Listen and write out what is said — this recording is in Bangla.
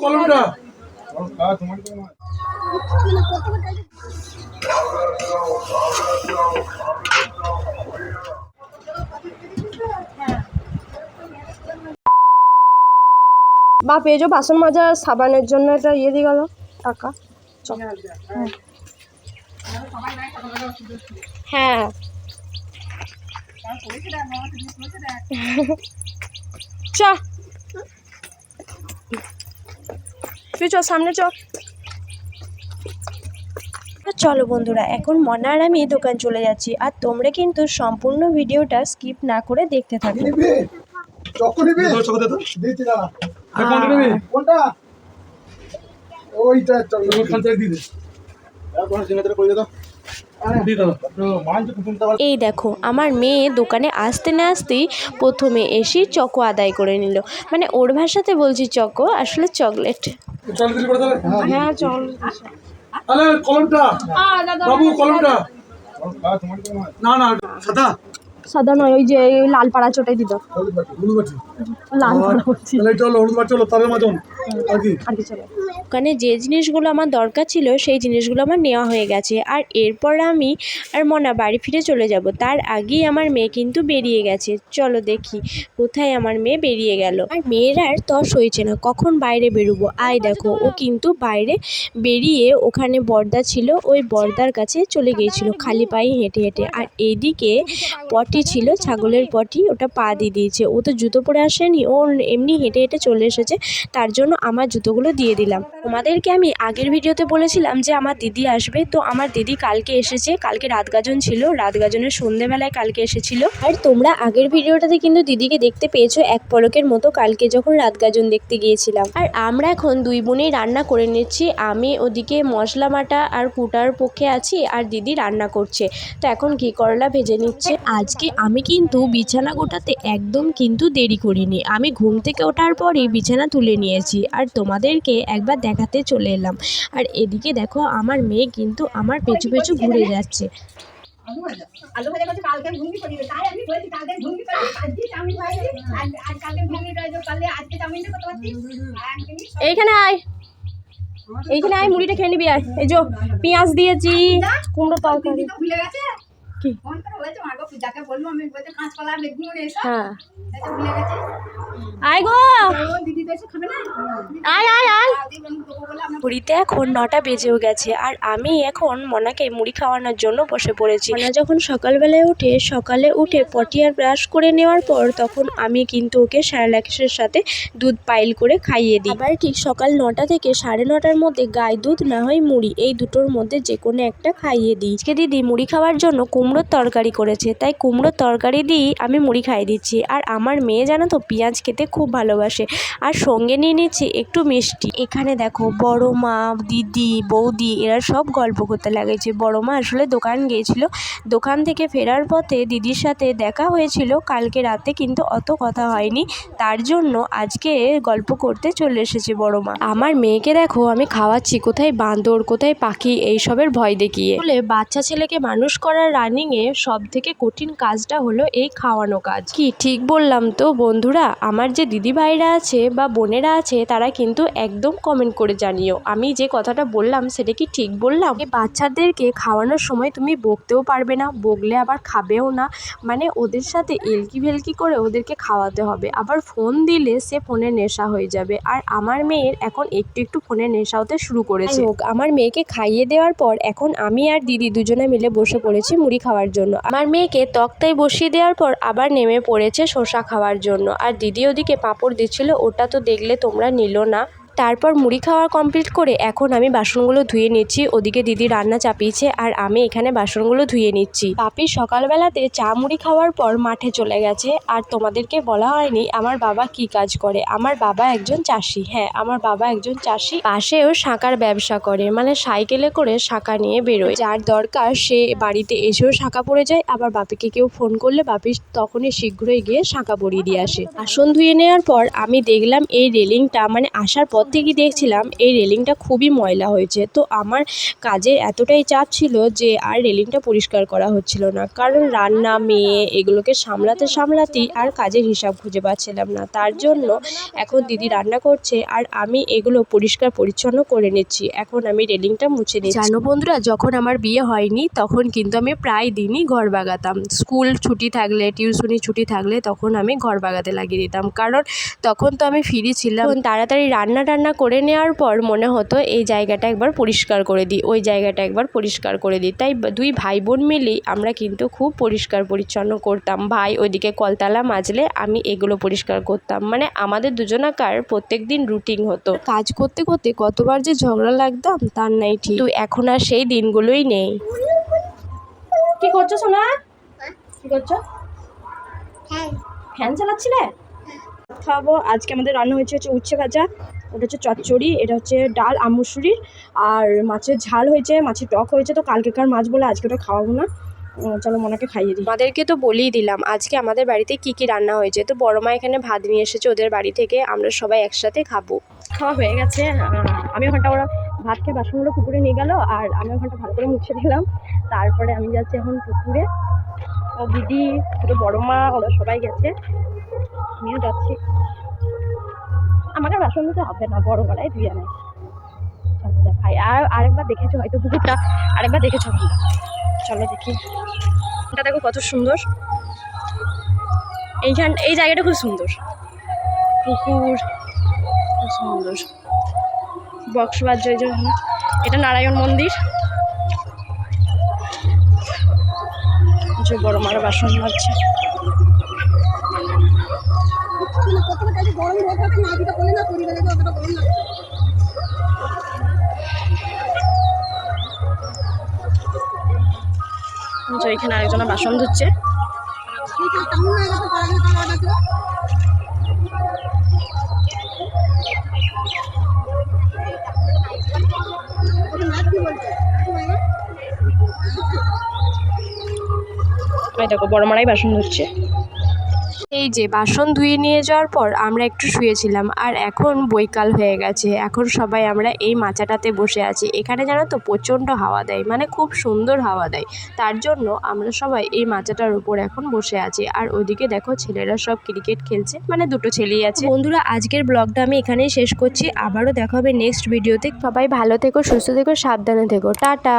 কলমটা। বা পেয়েছ বাসন মাজার সাবানের জন্য এটা ইয়ে দিয়ে গেল টাকা। হ্যাঁ। চ। তুই চ সামনে চ চলো বন্ধুরা এখন মনা আর আমি দোকান চলে যাচ্ছি আর তোমরা কিন্তু সম্পূর্ণ ভিডিওটা স্কিপ না করে দেখতে থাকো। নিবি কোনটা ওইটা এই দেখো আমার মেয়ে দোকানে আসতে না আসতেই প্রথমে এসেই চকো আদায় করে নিল। মানে ওর ভাষাতে বলছি চকো আসলে চকলেট। হ্যাঁ চল। কলমটা। বাবু কলমটা। না না সাদা। সাদা নয় ওই যে ওই লাল পাড়া চোটাই দিত। লাল পাড়া বলছি। তাহলে চলো হলুদ চলো কিছু না ওখানে যে জিনিসগুলো আমার দরকার ছিল, সেই জিনিসগুলো আমার নেওয়া হয়ে গেছে। আর এরপর আমি আর মনা বাড়ি ফিরে চলে যাব। তার আগেই আমার মেয়ে কিন্তু বেরিয়ে গেছে। চলো দেখি কোথায় আমার মেয়ে বেরিয়ে গেল। আর মেয়ের আর তস হয়েছে না। কখন বাইরে বেরোবো? আয় দেখো, ও কিন্তু বাইরে বেরিয়ে ওখানে বর্দা ছিল। ওই বর্দার কাছে চলে গিয়েছিল, খালি পায়ে হেঁটে হেঁটে। আর এইদিকে পটি ছিল, ছাগলের পটি, ওটা পা দিয়ে দিয়েছে। ও তো জুতো পরে আসেনি। ও এমনি হেঁটে হেঁটে চলে এসেছে। তার জন্য আমার জুতোগুলো দিয়ে দিলাম। তোমাদেরকে আমি আগের ভিডিওতে বলেছিলাম যে আমার দিদি আসবে, তো আমার দিদি কালকে এসেছে। কালকে রাত গাজন ছিল রাত গাজনের সন্ধেবেলায় কালকে এসেছিল। আর তোমরা আগের ভিডিওটাতে কিন্তু দিদিকে দেখতে পেয়েছ এক পলকের মতো, কালকে যখন রাত গাজন দেখতে গিয়েছিলাম। আর আমরা এখন দুই বোনেই রান্না করে নিচ্ছি। আমি ওদিকে মশলা মাটা আর কুটার পক্ষে আছি, আর দিদি রান্না করছে। তো এখন ঘি করলা ভেজে নিচ্ছে। আজকে আমি কিন্তু বিছানা গোটাতে একদম কিন্তু দেরি করিনি। আমি ঘুম থেকে ওঠার পরেই বিছানা তুলে নিয়েছি। আর তোমাদেরকে একবার দেখাতে চলে এলাম। আর এদিকে দেখো আমার মেয়ে কিন্তু আমার পেছু পেছু ঘুরে যাচ্ছে। আলু ভাজা করছে কালকে ঘুগনি করি তাই আমি বলছি কালকে ঘুগনি করি আজকে চাউমিন খাইছি আজ আজ কালকে ঘুগনি খাই কালকে আজকে চাউমিন করতে পারছি এইখানে আয়। এইখানে আয় মুড়িটা খেয়ে নিবি আয়। এই যো পেঁয়াজ দিয়েছি কুমড়ো তরকারি। ভুলে গেছে। কি? ফোন করে বলছে মাগো পূজাকে বলব আমি বলছে কাঁচকলা বেগুন এসব। হ্যাঁ। এটা ভুলে গেছে। আয় গো। দিদি তো এসে খাবে না? আয় আয় আয়। দিদি বলুন দেবো বলে আমরা পুরীতে এখন নটা বেজেও গেছে আর আমি এখন মনাকে মুড়ি খাওয়ানোর জন্য বসে পড়েছি। মনা যখন সকালবেলায় উঠে সকালে উঠে পটি আর ব্রাশ করে নেওয়ার পর তখন আমি কিন্তু ওকে স্যারালাক্সের সাথে দুধ পাইল করে খাইয়ে দিই। আবার ঠিক সকাল নটা থেকে সাড়ে নটার মধ্যে গায়ে দুধ না হয় মুড়ি এই দুটোর মধ্যে যে কোনো একটা খাইয়ে দিই। আজকে দিদি মুড়ি খাওয়ার জন্য কুমড়োর তরকারি করেছে। তাই কুমড়োর তরকারি দিয়েই আমি মুড়ি খাইয়ে দিচ্ছি। আর আমার মেয়ে জানো তো পেঁয়াজ খেতে খুব ভালোবাসে। আর সঙ্গে নিয়ে নিচ্ছি একটু মিষ্টি। এখানে দেখো বড় মা, দিদি, বৌদি এরা সব গল্প করতে লাগেছে। বড় মা আসলে দোকান গিয়েছিল। দোকান থেকে ফেরার পথে দিদির সাথে দেখা হয়েছিল। কালকে রাতে কিন্তু অত কথা হয়নি। তার জন্য আজকে গল্প করতে চলে এসেছে বড় মা। আমার মেয়েকে দেখো আমি খাওয়াচ্ছি। কোথায় বাঁদর কোথায় পাখি, এইসবের ভয় দেখিয়ে। বলে বাচ্চা ছেলেকে মানুষ করার রানিংয়ে সব থেকে কঠিন কাজটা হলো এই খাওয়ানো কাজ। কি ঠিক বললাম তো বন্ধুরা? আমার যে দিদি ভাইরা আছে বা বোনেরা আছে তারা কিন্তু একদম কমেন্ট করে জানিও। আমি যে কথাটা বললাম সেটা কি ঠিক বললাম? বাচ্চাদেরকে খাওয়ানোর সময় তুমি বকতেও পারবে না বকলে আবার খাবেও না। মানে ওদের সাথে এলকি ভেলকি করে ওদেরকে খাওয়াতে হবে। আবার ফোন দিলে সে ফোনে নেশা হয়ে যাবে। আর আমার মেয়ের এখন একটু একটু ফোনে নেশা হতে শুরু করেছে। হোক আমার মেয়েকে খাইয়ে দেওয়ার পর এখন আমি আর দিদি দুজনে মিলে বসে পড়েছি মুড়ি খাওয়ার জন্য। আমার মেয়েকে তক্তায় বসিয়ে দেওয়ার পর আবার নেমে পড়েছে শসা খাওয়ার জন্য। আর দিদি ওদিকে পাঁপড় দিচ্ছিল, ওটা তো দেখলে তোমরা নিল না। তারপর মুড়ি খাওয়া কমপ্লিট করে এখন আমি বাসনগুলো ধুয়ে নিচ্ছি। ওদিকে দিদি রান্না চাপিয়েছে আর আমি এখানে বাসনগুলো ধুয়ে নিচ্ছি। পাপি সকালবেলাতে চা মুড়ি খাওয়ার পর মাঠে চলে গেছে। আর তোমাদেরকে বলা হয়নি, আমার বাবা কি কাজ করে? আমার বাবা একজন চাষি। হ্যাঁ আমার বাবা একজন চাষি। পাশেও শাঁকার ব্যবসা করে। মানে সাইকেলে করে শাঁকা নিয়ে বেরোয়। যার দরকার সে বাড়িতে এসেও শাঁকা পড়ে যায়। আবার বাপিকে কেউ ফোন করলে বাপি তখনই শীঘ্রই গিয়ে শাঁকা পরিয়ে দিয়ে আসে। বাসন ধুয়ে নেওয়ার পর আমি দেখলাম এই রেলিংটা মানে আসার পথ থেকেই দেখছিলাম এই রেলিংটা খুবই ময়লা হয়েছে। তো আমার কাজের এতটাই চাপ ছিল যে আর রেলিংটা পরিষ্কার করা হচ্ছিল না। কারণ রান্না মেয়ে এগুলোকে সামলাতে সামলাতেই আর কাজের হিসাব খুঁজে পাচ্ছিলাম না। তার জন্য এখন দিদি রান্না করছে আর আমি এগুলো পরিষ্কার পরিচ্ছন্ন করে নিচ্ছি। এখন আমি রেলিংটা মুছে নিচ্ছি। জানো বন্ধুরা যখন আমার বিয়ে হয়নি তখন কিন্তু আমি প্রায় দিনই ঘর বাগাতাম। স্কুল ছুটি থাকলে টিউশনি ছুটি থাকলে তখন আমি ঘর বাগাতে লাগিয়ে দিতাম। কারণ তখন তো আমি ফ্রি ছিলাম। তাড়াতাড়ি রান্না করে নেওয়ার পর মনে হতো এই জায়গাটা একবার পরিষ্কার করে দিই ওই জায়গাটা একবার পরিষ্কার করে দিই। তাই দুই ভাই বোন মিলেই আমরা কিন্তু খুব পরিষ্কার পরিচ্ছন্ন করতাম। ভাই ওইদিকে কলতলা মাজলে আমি এগুলো পরিষ্কার করতাম। মানে আমাদের দুজনাকার প্রত্যেক দিন রুটিন হতো। কাজ করতে করতে কতবার যে ঝগড়া লাগতাম তার নাই ঠিক। তো এখন আর সেই দিনগুলোই নেই। কি করছ সোনা? কি করছ? ফ্যান চালাচ্ছিলে? খাব আজকে আমাদের রান্না হয়েছে হচ্ছে উচ্ছে ভাজা। ওটা হচ্ছে চচ্চড়ি এটা হচ্ছে ডাল আমুসুরির আর মাছের ঝাল হয়েছে মাছের টক হয়েছে তো কালকেকার মাছ বলে আজকে ওটা খাওয়াবো না। চলো মনাকে খাইয়ে দিই। আমাদেরকে তো বলেই দিলাম আজকে আমাদের বাড়িতে কি কি রান্না হয়েছে তো বড় মা এখানে ভাত নিয়ে এসেছে ওদের বাড়ি থেকে আমরা সবাই একসাথে খাব। খাওয়া হয়ে গেছে আমি ওখানটা ওরা ভাত খেয়ে বাসনগুলো পুকুরে নিয়ে গেল আর আমি ওখানটা ভালো করে মুছে দিলাম। তারপরে আমি যাচ্ছি এখন পুকুরে। ও দিদি ছোটো বড় মা ওরা সবাই গেছে। আমিও যাচ্ছি। বাসন দিতে হবে না, বড় গলায় ধুয়ে নেয়। চলো দেখাই। আর আরেকবার দেখেছ হয়তো পুকুরটা? আরেকবার দেখেছ। চলো দেখি। এটা দেখো কত সুন্দর। এইখান এই জায়গাটা খুব সুন্দর। পুকুর, খুব সুন্দর। বক্স বাজ্য এই জন্য এটা নারায়ণ মন্দির। বড় মারা বাসন মারছে এখানে আরেকজনা বাসন ধুচ্ছে। দেখো বড় মারাই বাসন ধুচ্ছে। এই যে বাসন ধুয়ে নিয়ে যাওয়ার পর আমরা একটু শুয়েছিলাম, আর এখন বৈকাল হয়ে গেছে। এখন সবাই আমরা এই মাচাটাতে বসে আছি। এখানে জানো তো প্রচণ্ড হাওয়া দেয় মানে খুব সুন্দর হাওয়া দেয়। তার জন্য আমরা সবাই এই মাচাটার উপর এখন বসে আছি। আর ওদিকে দেখো ছেলেরা সব ক্রিকেট খেলছে মানে দুটো ছেলেই আছে। বন্ধুরা, আজকের ব্লগটা আমি এখানেই শেষ করছি। আবারও দেখা হবে নেক্সট ভিডিওতে। সবাই ভালো থেকো, সুস্থ থেকো, সাবধানে থেকো। টাটা!